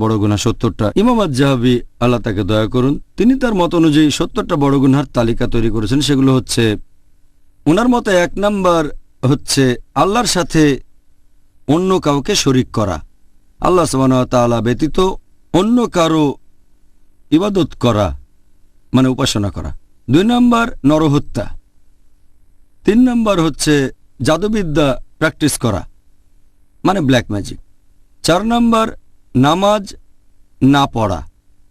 বড় গুণা সত্তরটা। ইমাম জাহাবি আল্লাহ তাকে দয়া করুন, তিনি তার মত অনুযায়ী সত্তরটা বড় গুনহার তালিকা তৈরি করেছেন। সেগুলো হচ্ছে ওনার মতে এক নাম্বার হচ্ছে আল্লাহর সাথে অন্য কাউকে শরিক করা। আল্লাহ তাআলা ব্যতীত অন্য কারও ইবাদত করা মানে উপাসনা করা। দুই নাম্বার নরহত্যা। তিন নাম্বার হচ্ছে জাদুবিদ্যা প্র্যাকটিস করা মানে ব্ল্যাক ম্যাজিক। চার নাম্বার নামাজ না পড়া।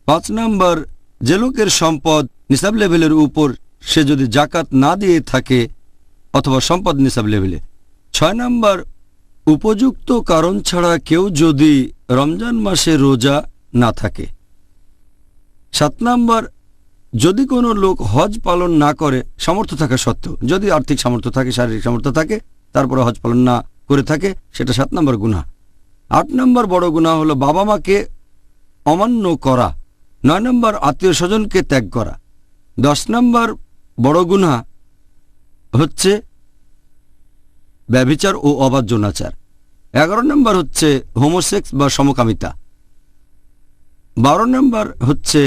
পাঁচ নম্বর, যে লোকের সম্পদ নিসাব লেভেলের উপর সে যদি জাকাত না দিয়ে থাকে অথবা সম্পদ নিসাব লেভেলে। ছয় নম্বর, উপযুক্ত কারণ ছাড়া কেউ যদি রমজান মাসে রোজা না থাকে। সাত নম্বর, যদি কোনো লোক হজ পালন না করে, সামর্থ্য থাকা সত্ত্বেও, যদি আর্থিক সামর্থ্য থাকে, শারীরিক সামর্থ্য থাকে, তারপরে হজ পালন না করে থাকে, সেটা সাত নম্বর গুণা আট নম্বর বড় গুণা হলো বাবা মাকে অমান্য করা। নয় নম্বর আত্মীয় স্বজনকে ত্যাগ করা। দশ নম্বর বড় গুণা হচ্ছে ব্যভিচার ও অবাধ্যনাচার এগারো নম্বর হচ্ছে হোমোসেক্স বা সমকামিতা। বারো নম্বর হচ্ছে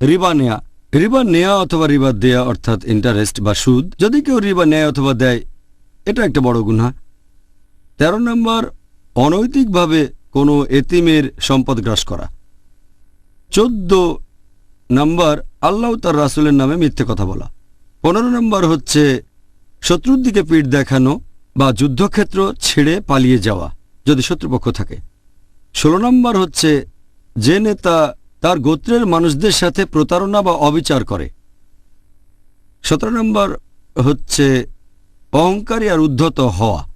রিবা নেয়া। রিবা নেয়া অথবা রিবা দেয়া অর্থাৎ ইন্টারেস্ট বা সুদ। যদি কেউ রিবা নেয় অথবা দেয়, এটা একটা বড় গুণা তেরো নম্বর অনৈতিকভাবে কোনো এতিমের সম্পদ গ্রাস করা। চোদ্দ নম্বর, আল্লাহ তার রাসুলের নামে মিথ্যে কথা বলা। পনেরো নম্বর হচ্ছে, শত্রুর দিকে পিঠ দেখানো বা যুদ্ধক্ষেত্র ছেড়ে পালিয়ে যাওয়া, যদি শত্রুপক্ষ থাকে। ষোলো নম্বর হচ্ছে, যে নেতা তার গোত্রের মানুষদের সাথে প্রতারণা বা অবিচার করে। সতেরো নম্বর হচ্ছে, অহংকারী আর উদ্ধত হওয়া।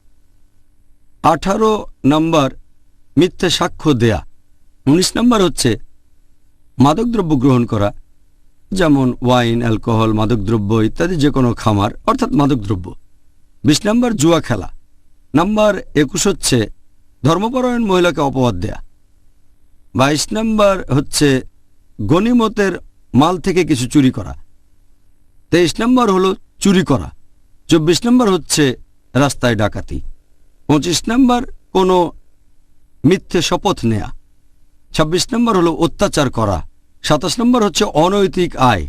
আঠারো নম্বর মিথ্যে সাক্ষ্য দেয়া। উনিশ নম্বর হচ্ছে মাদকদ্রব্য গ্রহণ করা, যেমন ওয়াইন, অ্যালকোহল, মাদকদ্রব্য ইত্যাদি যে কোনো খামার, অর্থাৎ মাদকদ্রব্য। বিশ নম্বর জুয়া খেলা। নাম্বার একুশ হচ্ছে ধর্মপরায়ণ মহিলাকে অপবাদ দেয়া। বাইশ নম্বর হচ্ছে গনিমতের মাল থেকে কিছু চুরি করা। তেইশ নম্বর হলো চুরি করা। চব্বিশ নম্বর হচ্ছে রাস্তায় ডাকাতি। পঁচিশ নম্বর কোনো মিথ্যে শপথ নেয়া। ২৬ নম্বর হলো অত্যাচার করা। সাতাশ নম্বর হচ্ছে অনৈতিক আয়।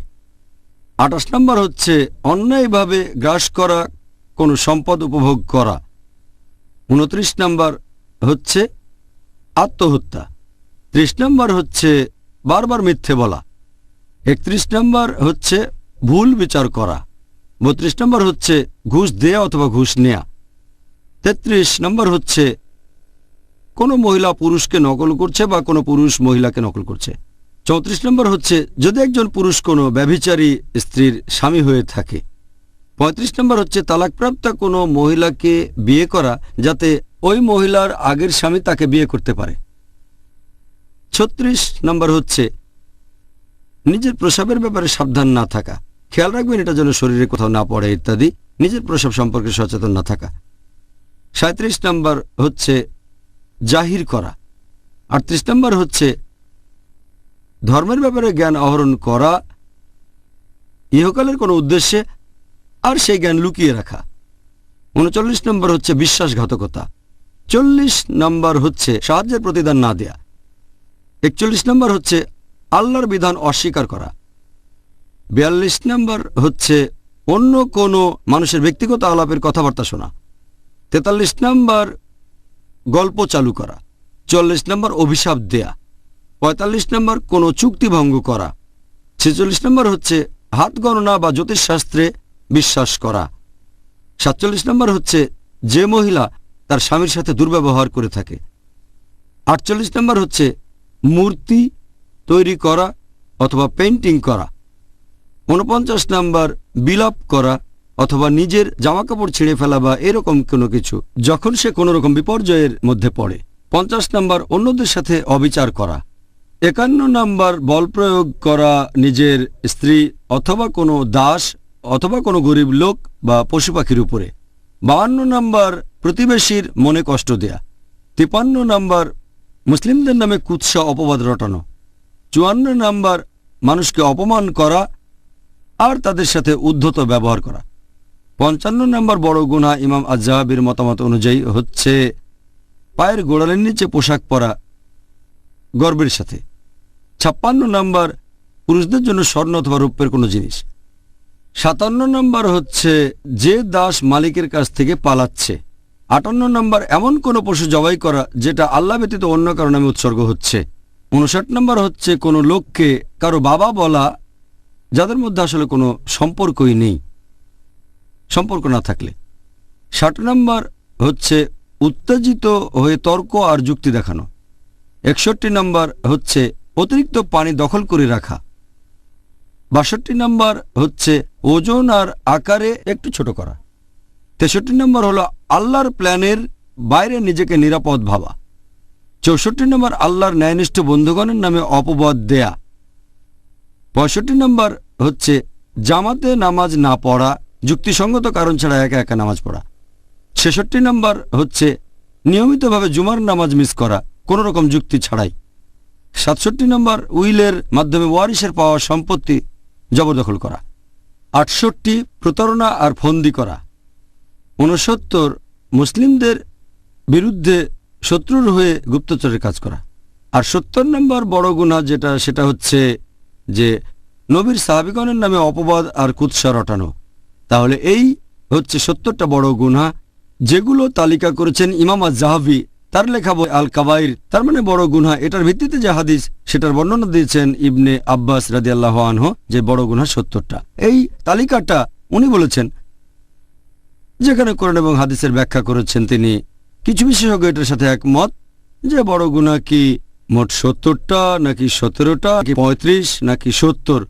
আঠাশ নম্বর হচ্ছে অন্যায়ভাবে গ্রাস করা, কোনো সম্পদ উপভোগ করা। উনত্রিশ নম্বর হচ্ছে আত্মহত্যা। ত্রিশ নম্বর হচ্ছে বারবার মিথ্যে বলা। একত্রিশ নম্বর হচ্ছে ভুল বিচার করা। বত্রিশ নম্বর হচ্ছে ঘুষ দেয়া অথবা ঘুষ নেয়া। তেত্রিশ নম্বর হচ্ছে, কোনো মহিলা পুরুষকে নকল করছে বা কোনো পুরুষ মহিলাকে নকল করছে? চৌত্রিশ নম্বর হচ্ছে, যদি একজন পুরুষ কোনো ব্যভিচারী স্ত্রীর স্বামী হয়ে থাকে, পঁয়ত্রিশ নম্বর হচ্ছে, তালাকপ্রাপ্ত কোনো মহিলাকে বিয়ে করা যাতে ওই মহিলার আগের স্বামী তাকে বিয়ে করতে পারে? ছত্রিশ নম্বর হচ্ছে, নিজের প্রসাবের ব্যাপারে সাবধান না থাকা। খেয়াল রাখবেন, এটা যেন শরীরে কোথাও না পড়ে ইত্যাদি। নিজের প্রসাব সম্পর্কে সচেতন না থাকা। সাঁত্রিশ নম্বর হচ্ছে জাহির করা। আটত্রিশ নম্বর হচ্ছে ধর্মের ব্যাপারে জ্ঞান আহরণ করা, ইহকালের কোনো উদ্দেশ্যে আর সেই জ্ঞান লুকিয়ে রাখা। উনচল্লিশ নম্বর হচ্ছে বিশ্বাসঘাতকতা। চল্লিশ নম্বর হচ্ছে সাহায্যের প্রতিদান না দেয়া। একচল্লিশ নম্বর হচ্ছে আল্লাহর বিধান অস্বীকার করা। বিয়াল্লিশ নম্বর হচ্ছে অন্য কোনো মানুষের ব্যক্তিগত আলাপের কথাবার্তা শোনা। তেতাল্লিশ নম্বর গল্প চালু করা, চল্লিশ নম্বর অভিশাপ দেয়া, পঁয়তাল্লিশ নম্বর কোনো চুক্তি ভঙ্গ করা, ছেচল্লিশ নম্বর হচ্ছে হাত গণনা বা জ্যোতিষশাস্ত্রে বিশ্বাস করা, সাতচল্লিশ নম্বর হচ্ছে যে মহিলা তার স্বামীর সাথে দুর্ব্যবহার করে থাকে, আটচল্লিশ নম্বর হচ্ছে মূর্তি তৈরি করা অথবা পেন্টিং করা উনপঞ্চাশ নম্বর বিলাপ করা অথবা নিজের জামাকাপড় ছিঁড়ে ফেলা বা এরকম কোনো কিছু, যখন সে কোনো রকম বিপর্যয়ের মধ্যে পড়ে। পঞ্চাশ নাম্বার, অন্যদের সাথে অবিচার করা। একান্ন নাম্বার, বল প্রয়োগ করা নিজের স্ত্রী অথবা কোনো দাস অথবা কোনো গরিব লোক বা পশু পাখির উপরে। বাহান্ন নাম্বার, প্রতিবেশীর মনে কষ্ট দেয়া। তিপান্ন নাম্বার, মুসলিমদের নামে কুৎসা অপবাদ রটানো। চুয়ান্ন নাম্বার, মানুষকে অপমান করা আর তাদের সাথে উদ্ধত ব্যবহার করা। পঞ্চান্ন নম্বর বড় গুণা ইমাম আজহাবির মতামত অনুযায়ী হচ্ছে, পায়ের গোড়ালের নিচে পোশাক পরা গর্বের সাথে। ছাপ্পান্ন নম্বর, পুরুষদের জন্য স্বর্ণ অথবা রৌপ্যের কোনো জিনিস। সাতান্ন নম্বর হচ্ছে, যে দাস মালিকের কাছ থেকে পালাচ্ছে। আটান্ন নম্বর, এমন কোনো পশু জবাই করা যেটা আল্লাহ ব্যতীত অন্য কারও নামে উৎসর্গ হচ্ছে। উনষাট নম্বর হচ্ছে কোনো লোককে কারও বাবা বলা, যাদের মধ্যে আসলে কোনো সম্পর্কই নেই। সম্পর্ক না থাকলে। ষাট নম্বর হচ্ছে উত্তেজিত হয়ে তর্ক আর যুক্তি দেখানো। একষট্টি নম্বর হচ্ছে অতিরিক্ত পানি দখল করে রাখা। বাষট্টি নম্বর হচ্ছে ওজন আর আকারে একটু ছোট করা। তেষট্টি নম্বর হলো আল্লাহর প্ল্যানের বাইরে নিজেকে নিরাপদ ভাবা। চৌষট্টি নম্বর আল্লাহর ন্যায়নিষ্ঠ বন্ধুগণের নামে অপবাদ দেয়া। পঁয়ষট্টি নম্বর হচ্ছে জামাতে নামাজ না পড়া। যুক্তিসঙ্গত কারণ ছাড়া একা একা নামাজ পড়া। ছেষট্টি নম্বর হচ্ছে, নিয়মিতভাবে জুমার নামাজ মিস করা, কোনো রকম যুক্তি ছাড়াই। সাতষট্টি নম্বর, উইলের মাধ্যমে ওয়ারিসের পাওয়া সম্পত্তি জবরদখল করা। আটষট্টি, প্রতারণা আর ফন্দি করা। ঊনসত্তর, মুসলিমদের বিরুদ্ধে শত্রুর হয়ে গুপ্তচরের কাজ করা। আর সত্তর নম্বর বড় গুণা যেটা, সেটা হচ্ছে যে, নবীর সাহাবিগণের নামে অপবাদ আর কুৎসা রটানো। তাহলে এই হচ্ছে সত্তরটা বড় গুণা যেগুলো তালিকা করেছেন ইমাম জাহাবি তার লেখা বই আল কাবাইর তার মানে বড় গুনহা। এটার ভিত্তিতে যে হাদিস, সেটার বর্ণনা দিয়েছেন ইবনে আব্বাস রাজি আল্লাহ আনহ, যে বড় গুনহা সত্তরটা। এই তালিকাটা উনি বলেছেন, যেখানে কোরআন এবং হাদিসের ব্যাখ্যা করেছেন তিনি। কিছু বিশেষজ্ঞ এটার সাথে একমত যে বড় গুণা কি মোট সত্তরটা, নাকি সতেরোটা, নাকি পঁয়ত্রিশ, নাকি সত্তর?